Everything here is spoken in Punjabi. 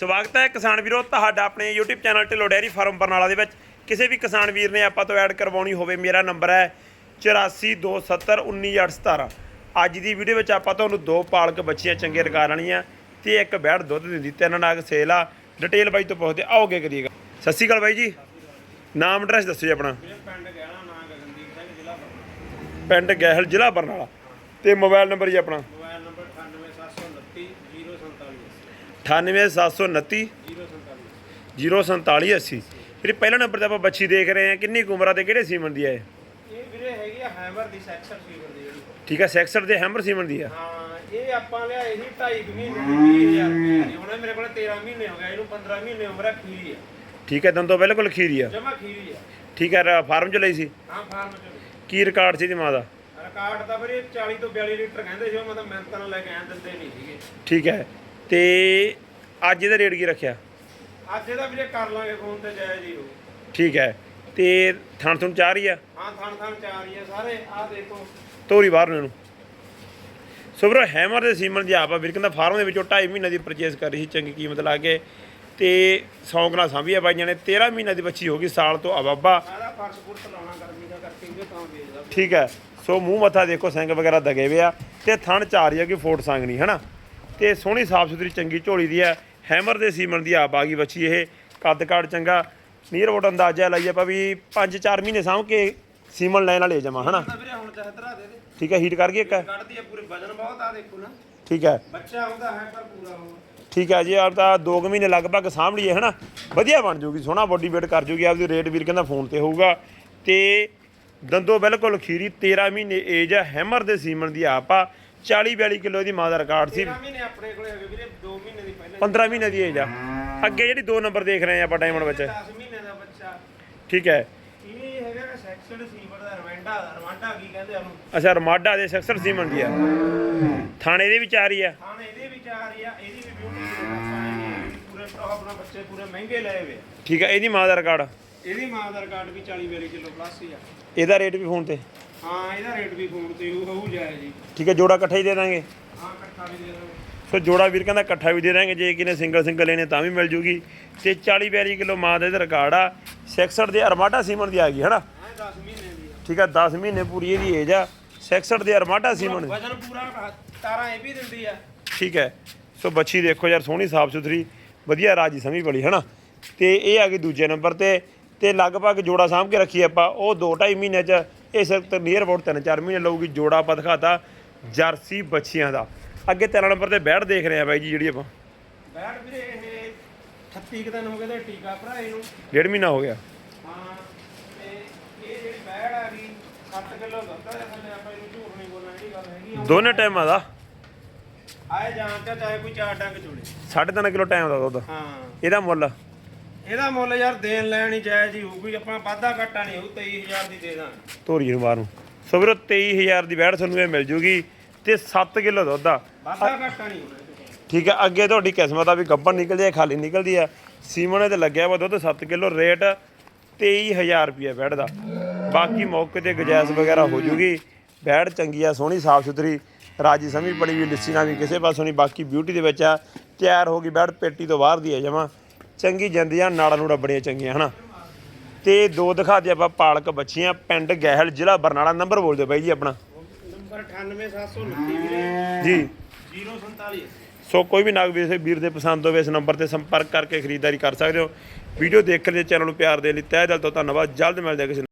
ਸਵਾਗਤ ਹੈ ਕਿਸਾਨ ਵੀਰੋ, ਤੁਹਾਡਾ ਆਪਣੇ YouTube channel Dhillon dairy farm Barnala ਦੇ ਵਿੱਚ। ਕਿਸੇ ਵੀ ਕਿਸਾਨ ਵੀਰ ਨੇ ਆਪਾਂ ਤੋਂ ਐਡ ਕਰਵਾਉਣੀ ਹੋਵੇ, ਮੇਰਾ ਨੰਬਰ ਹੈ 8427191817 ਅੱਜ ਦੀ ਵੀਡੀਓ ਵਿੱਚ ਆਪਾਂ ਤੁਹਾਨੂੰ ਦੋ ਪਾਲਕ ਬੱਚੀਆਂ ਚੰਗੇ ਰਕਾਰ ਵਾਲੀਆਂ ਤੇ ਇੱਕ ਬੈੜ ਦੁੱਧ ਦਿੰਦੀ, ਤਿੰਨ ਨਾਗ ਸੇਲ ਆ, ਡਿਟੇਲ ਬਾਈ ਤੋਂ ਪੁੱਛਦੇ ਆਓਗੇ ਕਰੀਏਗਾ ਸਤਿ ਸ਼੍ਰੀ ਅਕਾਲ ਬਾਈ ਜੀ। ਨਾਮ ਐਡਰੈਸ ਦੱਸੋ ਜੀ ਆਪਣਾ। ਪਿੰਡ ਪਿੰਡ ਗਹਿਲ ਜ਼ਿਲ੍ਹਾ ਬਰਨਾਲਾ। ਤੇ ਮੋਬਾਈਲ ਨੰਬਰ ਜੀ ਆਪਣਾ ਮੋਬਾਈਲ ਨੰਬਰ 98729 047 98729 04780 ਜਿਹੜੀ ਪਹਿਲਾ ਨੰਬਰ ਤੇ ਆਪਾਂ ਬੱਚੀ ਦੇਖ ਰਹੇ ਹਾਂ ਕਿੰਨੀ ਕੁ ਉਮਰ ਕਿਹੜੇ ਸੀਮਨ ਦੀ ਹੈ ਇਹ? ਵੀਰੇ ਹੈਗੀ ਆ ਹੈਮਰ ਦੀ ਸੈਕਸ਼ਨ ਫੀਵਰ ਦੀ ਠੀਕ ਹੈ ਸੈਕਸਰ ਦੇ ਹੈਮਰ ਸੀਮਨ ਦੀ ਆ ਹਾਂ ਇਹ ਆਪਾਂ ਲਿਆਏ ਸੀ 2.5 ਮਹੀਨੇ ਦੀ 20000 ਰੁਪਏ ਦੀ ਹੁਣ ਮੇਰੇ ਕੋਲ 13 ਮਹੀਨੇ ਹੋ ਗਏ ਇਹਨੂੰ 15 ਮਹੀਨੇ ਉਮਰ ਆ ਖੀਰੀ ਆ ਠੀਕ ਹੈ ਦੰਦੋਂ ਬਿਲਕੁਲ ਖੀਰੀ ਆ ਜਮਾ ਖੀਰੀ ਆ ਠੀਕ ਹੈ ਫਾਰਮ ਚ ਲਈ ਸੀ ਹਾਂ ਫਾਰਮ ਚ ਕੀ ਰਿਕਾਰਡ ਸੀ ਦੀ ਮਾਂ ਦਾ ਰਿਕਾਰਡ ਤਾਂ ਵੀਰੇ 40 ਤੋਂ 42 ਲੀਟਰ ਕਹਿੰਦੇ ਸੀ ਉਹ ਮਤਲਬ ਮਿਹਨਤਾਂ ਨਾਲ ਲੈ ਕੇ ਆਂ ਦਿੰਦੇ ਨਹੀਂ ਸੀਗੇ ਠੀਕ ਹੈ ਤੇ ਅੱਜ ਇਹਦਾ ਰੇਟ ਕੀ ਰੱਖਿਆ? ਅੱਜ ਇਹਦਾ ਵੀਰੇ ਕਰ ਲਾਂਗੇ ਫੋਨ ਤੇ ਜਾਇਜ਼ ਹੀ ਹੋ ਠੀਕ ਹੈ। ਤੇ ਥਣ ਥਣ ਚਾਹ ਰਹੀ ਆ? ਹਾਂ ਥਣ ਥਣ ਚਾਰ ਹੀ ਆ ਸਾਰੇ। ਆਹ ਦੇਖੋ। ਤੋਰੀ ਬਾਹਰ ਨੂੰ ਇਹਨੂੰ। ਸੋ ਵੀਰੋ ਹੈਮਰ ਦੇ ਸੀਮਨ ਦੀ ਆਪ ਵੀਰ ਕਹਿੰਦਾ ਫਾਰਮ ਦੇ ਵਿੱਚੋਂ 2.5 ਮਹੀਨੇ ਦੀ ਪਰਚੇਸ ਕਰੀ ਸੀ ਚੰਗੀ ਕੀਮਤ ਲਾ ਕੇ। ਤੇ ਸੌਂਕ ਨਾਲ ਸਾਂਭੀ ਆ ਬਾਈਆਂ ਨੇ 13 ਮਹੀਨੇ ਦੀ ਬੱਚੀ ਹੋ ਗਈ ਸਾਲ ਤੋਂ ਅਬਾਬਾ ਸਾਰਾ ਫਰਸ਼ ਫੁਰਸ਼ ਲਾਉਣਾ ਗਰਮੀ ਦਾ ਕਰਕੇ ਵੀ ਤਾਂ ਵੇਚਦਾ। ਠੀਕ ਹੈ। ਸੋ ਮੂੰਹ ਮੱਥਾ ਦੇਖੋ ਸਿੰਘ ਵਗੈਰਾ ਦਗੇ ਵੇ ਆ। ਤੇ ਥਣ ਚਾਰ ਹੀ ਆ ਕਿ ਫੋਟ ਸੰਗ ਨਹੀਂ ਹਨਾ? ਤੇ ਸੋਹਣੀ ਸਾਫ਼ ਸੁਥਰੀ ਚੰਗੀ ਝੋਲੀ ਦੀ ਹੈ। ਹੈਮਰ ਦੇ ਸੀਮਨ ਦੀ ਆਪ ਆ ਗਈ ਬੱਚੀ ਇਹ। ਕੱਦ ਕਾੜ ਚੰਗਾ। ਨੀਰ ਵੋਟ ਅੰਦਾਜ਼ਾ ਲਾਈਏ ਆਪਾਂ ਵੀ 5-4 ਮਹੀਨੇ ਸਾਂਭ ਕੇ ਸੀਮਨ ਲੈਣ ਵਾਲੇ ਜਮਾ ਹਨਾ? ਠੀਕ ਹੈ ਹੀਟ ਕਰ ਗਈ ਇੱਕ? ਕੱਢਦੀ ਆ ਪੂਰੇ ਵਜਨ ਬਹੁਤ ਆ ਦੇਖੋ ਨਾ। ਠੀਕ ਹੈ। ਬੱਚਾ ਹੁੰਦਾ ਹੈ ਪਰ ਪੂਰਾ ਹੋ। ਠੀਕ ਹੈ ਜੀ ਆਪ ਤਾਂ 2 ਮਹੀਨੇ ਲਗਭਗ ਸਾਂਭ ਲਈਏ ਹਨਾ? ਵਧੀਆ ਬਣ ਜੂਗੀ ਸੋਹਣਾ ਬੋਡੀ ਵੇਟ ਕਰ ਜੂਗੀ ਆਪਦੀ ਰੇਟ ਵੀਰ ਕਹਿੰਦਾ ਫੋਨ ਤੇ ਹੋਊਗਾ। ਤੇ ਦੰਦੋ ਬਿਲਕੁਲ ਖੀਰੀ 13 ਮਹੀਨੇ ਏਜ ਆ ਹੈਮਰ ਦੇ ਸੀਮਨ ਦੀ ਆਪ ਆ। 40 42 ਕਿਲੋ ਦੀ ਮਾਂ ਦਾ ਰਿਕਾਰਡ ਸੀ। 13 ਮਹੀਨੇ ਆਪਣੇ ਕੋਲੇ ਹੈਗੇ ਵੀਰੇ 2 ਮਹੀਨੇ ਦੀ ਪਹਿਲਾਂ 15 ਮਹੀਨੇ ਦੀ ਏਜ ਆ। ਅੱਗੇ ਜਿਹੜੀ 2 ਨੰਬਰ ਦੇਖ ਰਹੇ ਆ ਆਪਾਂ ਡਾਇਮੰਡ ਵਿੱਚ। 10 ਮਹੀਨੇ ਦਾ ਬੱਚਾ। ਠੀਕ ਹੈ। ਇਹ ਹੈਗਾ ਸੈਕਸ਼ਨ ਸੀਵਰ ਦਾ ਰਵਾਂਡਾ ਰਵਾਂਡਾ ਕੀ ਕਹਿੰਦੇ ਉਹਨੂੰ? ਅੱਛਾ ਰਮਾਡਾ ਦੇ ਸੈਕਸਰ ਸੀਮਨ ਦੀ ਆ? ਥਾਣੇ ਦੇ ਵਿੱਚ ਆ ਰਹੀ ਆ। ਹਾਂ ਇਹਦੇ ਵਿੱਚ ਆ ਰਹੀ ਆ ਇਹਦੀ ਵੀ ਬਿਊਟੀ ਆਪਾਂ ਇਹਨੇ ਪੂਰੇ ਆਪਣਾ ਬੱਚੇ ਪੂਰੇ ਮਹਿੰਗੇ ਲਏ ਹੋਏ ਆ। ਠੀਕ ਹੈ ਇਹਦੀ ਮਾਂ ਦਾ ਰਿਕਾਰਡ ਇਹਦੀ ਮਾਂ ਦਾ ਰਿਕਾਰਡ ਵੀ 40 42 ਕਿਲੋ ਪਲੱਸ ਹੀ ਆ। ਇਹਦਾ ਰੇਟ ਵੀ ਫੋਨ ਤੇ। ਹਾਂ ਇਹਦਾ ਰੇਟ ਵੀ ਫੋਨ ਤੇ ਉਹ ਹੋਊ ਜਾਏ ਜੀ। ਠੀਕ ਹੈ ਜੋੜਾ ਇਕੱਠਾ ਹੀ ਦੇ ਦਾਂਗੇ। ਹਾਂ ਇਕੱਠਾ ਵੀ ਦੇ ਦਾਂਗੇ। ਸੋ ਜੋੜਾ ਵੀਰ ਕਹਿੰਦਾ ਇਕੱਠਾ ਵੀ ਦੇ ਦਾਂਗੇ ਜੇ ਕਿਨੇ ਸਿੰਗਲ ਸਿੰਗਲ ਲੈਣੇ ਤਾਂ ਵੀ ਮਿਲ ਜੂਗੀ। ਤੇ 40 42 ਕਿਲੋ ਮਾਂ ਦਾ ਇਹਦਾ ਰਿਕਾਰਡ ਆ। 66 ਦੇ ਅਰਮਾਟਾ ਸੀਮਨ ਦੀ ਆ ਗਈ ਹਨਾ? ਹਾਂ 10 ਮਹੀਨੇ ਦੀ ਆ। ਠੀਕ ਆ 10 ਮਹੀਨੇ ਪੂਰੀ ਇਹਦੀ ਏਜ ਆ। 66 ਦੇ ਅਰਮਾਟਾ ਸੀਮਨ। ਵਜਨ ਪੂਰਾ ਤਾਰਾਂ ਇਹ ਵੀ ਦਿੰਦੀ ਆ। ਠੀਕ ਹੈ ਸੋ ਬੱਚੀ ਦੇਖੋ ਯਾਰ ਸੋਹਣੀ ਸਾਫ਼ ਸੁਥਰੀ ਵਧੀਆ ਰਾਜੀ ਸਮੀ ਬੜੀ ਹਨਾ? ਤੇ ਇਹ ਆ ਗਈ ਦੂਜੇ ਨੰਬਰ ਤੇ। ਤੇ ਲਗਭਗ ਜੋੜਾ ਸਾਂਭ ਕੇ ਰੱਖੀ ਆਪਾਂ ਉਹ 2.5 ਮਹੀਨੇ ਚ ਇਹ ਸਿਰਫ ਨੀਅਰ ਅਬਾਊਟ 3-4 ਮਹੀਨੇ ਲਊਗੀ ਜੋੜਾ ਆਪਾਂ ਦਿਖਾਤਾ ਜਰਸੀ ਬੱਚੀਆਂ ਦਾ। ਅੱਗੇ ਤਿੰਨ ਨੰਬਰ ਤੇ ਬੈੜ ਦੇਖ ਰਹੇ ਆ ਬਾਈ ਜੀ ਜਿਹੜੀ ਆਪਾਂ ਬੈਠ ਵੀਰੇ ਇਹ 38 ਕੁ ਦਿਨ ਹੋ ਗਏ ਤੇ ਟੀਕਾ ਭਰਾ ਇਹਨੂੰ ਡੇਢ ਮਹੀਨਾ ਹੋ ਗਿਆ। ਹਾਂ ਤੇ ਇਹ ਜਿਹੜੀ ਬੈੜ ਆ ਗਈ 7 ਕਿਲੋ ਦੁੱਧ ਆ ਥੱਲੇ ਆਪਾਂ ਇਹਨੂੰ ਝੂਠ ਨਹੀਂ ਬੋਲਣਾ ਜਿਹੜੀ ਗੱਲ ਹੈਗੀ ਆ। ਦੋਨੇ ਟਾਈਮਾਂ ਦਾ। ਆਏ ਜਾਣ ਤੇ ਚਾਹੇ ਕੋਈ ਚਾਰ ਡੰਗ ਚੁਲੇ 3.5 ਕਿਲੋ ਟਾਈਮ ਦਾ ਦੁੱਧ। ਹਾਂ। ਇਹਦਾ ਮੁੱਲ। ਇਹਦਾ ਮੁੱਲ ਯਾਰ ਦੇਣ ਲੈਣ ਹੀ ਜਾਇਜ਼ ਹੀ ਹੋਊਗੀ ਆਪਾਂ ਵਾਧਾ ਘਾਟਾ ਨਹੀਂ ਹੋਊ 23000 ਦੀ ਦੇ ਦਾਂਗੇ। ਧੋਰੀ ਨੂੰ ਬਾਹਰ ਨੂੰ। ਸੋ ਵੀਰੋ 23000 ਦੀ ਬੈੜ ਤੁਹਾਨੂੰ ਇਹ ਮਿਲ ਜੂਗੀ ਤੇ 7 ਕਿਲੋ ਦੁੱਧ ਆ। ਵਾਧਾ ਘਾਟਾ ਨਹੀਂ ਚ। ਠੀਕ ਹੈ ਅੱਗੇ ਤੁਹਾਡੀ ਕਿਸਮਤ ਆ ਵੀ ਗੱਬਣ ਨਿਕਲਦੀ ਹੈ ਖਾਲੀ ਨਿਕਲਦੀ ਆ। ਸੀਮਣੇ ਤੇ ਲੱਗਿਆ ਵਾ ਦੁੱਧ 7 ਕਿਲੋ ਰੇਟ 23000 ਰੁਪਏ ਬੈੜ ਦਾ ਬਾਕੀ ਮੌਕੇ ਤੇ ਗਜੈਸ ਵਗੈਰਾ ਹੋ ਜੂਗੀ। ਬੈੜ ਚੰਗੀ ਆ ਸੋਹਣੀ ਸਾਫ਼ ਸੁਥਰੀ। ਰਾਜੀ ਸਮੀ ਬੜੀ ਵੀ ਲਿੱਸੀ ਨਾ ਵੀ ਕਿਸੇ ਪਾਸੋਂ ਨਹੀਂ ਬਾਕੀ ਬਿਊਟੀ ਦੇ ਵਿੱਚ ਆ। ਤਿਆਰ ਹੋ ਗਈ ਬੈੜ ਪੇਟੀ ਤੋਂ ਬਾਹਰ ਦੀ ਹੈ ਜਮਾ। ਚੰਗੀ ਜਾਂਦੀ ਆ ਨਾੜਾਂ ਨੂੜਾਂ ਬੜੀਆਂ ਚੰਗੀਆਂ ਹਨਾ? ਤੇ ਦੋ ਦਿਖਾ ਦੇ ਆਪਾਂ ਪਾਲਕ ਬੱਚੀਆਂ ਪਿੰਡ ਗਹਿਲ ਜ਼ਿਲ੍ਹਾ ਬਰਨਾਲਾ ਨੰਬਰ ਬੋਲ ਦਿਓ ਬਾਈ ਜੀ ਆਪਣਾ। ਨੰਬਰ 98729 ਵੀਰੇ। ਜੀ। 047 ਸੋ ਕੋਈ ਵੀ ਨਾਗ ਵੀਰ ਵੀਰ ਦੇ ਪਸੰਦ ਹੋਵੇ ਇਸ ਨੰਬਰ ਤੇ ਸੰਪਰਕ ਕਰਕੇ ਖਰੀਦਦਾਰੀ ਕਰ ਸਕਦੇ ਹੋ। ਵੀਡੀਓ ਦੇਖ ਕੇ ਚੈਨਲ ਨੂੰ ਪਿਆਰ ਦੇ ਲਈ ਤਹਿ ਦਿਲ ਤੋਂ ਧੰਨਵਾਦ। ਜਲਦ ਮਿਲਦੇ ਹਾਂ ਕਿਸੇ